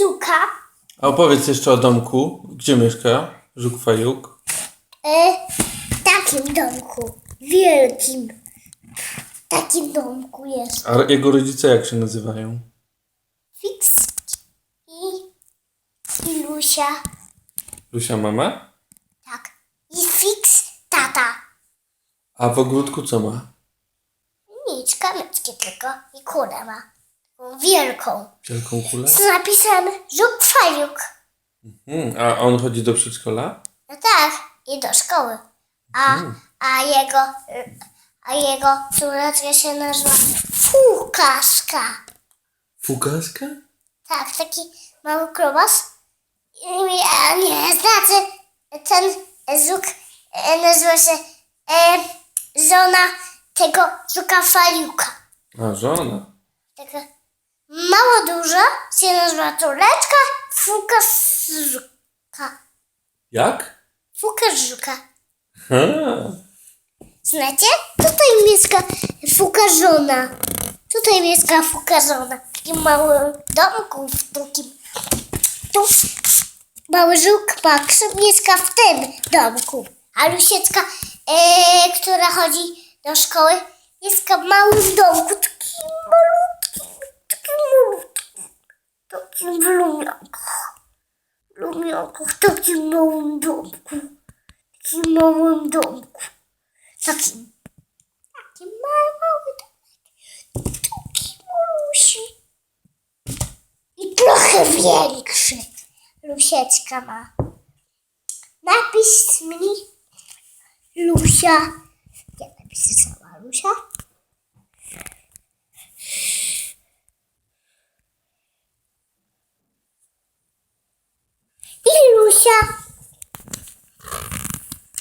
Zuka. A opowiedz jeszcze o domku. Gdzie mieszka Żuk Fajuk? E, w takim domku. Wielkim. W takim domku jest. A jego rodzice jak się nazywają? Fix i, i Lusia. Lusia mama? Tak. I Fix tata. A w ogródku co ma? Nic, kamyczki tylko. I kulę ma. Wielką. Wielką kulę? Z napisem Żuk Fajuk. Hmm, a on chodzi do przedszkola? No tak, i do szkoły. A, a jego, a jego córeczka się nazywa Fukaszka. Fugaska? Tak, taki mały krobas. I Nie, nie, znaczy ten żuk e, nazywa się e, żona tego żuka faliuka. A żona. Taka mało duża się nazywa córeczka Fukaszka. Jak? Fukaszka. Ha. Znacie? Tutaj mieszka fukarzona. Tutaj mieszka fukarzona. W takim małym domku, w takim... Tu mały żółk Max mieszka w tym domku. A Lusiecka, e, która chodzi do szkoły, mieszka w małym domku, takim malutkim, takim malutkim, w lumiankach. W takim małym domku. W takim małym domku. Takim. Taki mały, mały domek. Taki. I trochę większy. Lusieczka ma. Napis mi. Lusia. Ja napisała Lusia. I Lusia.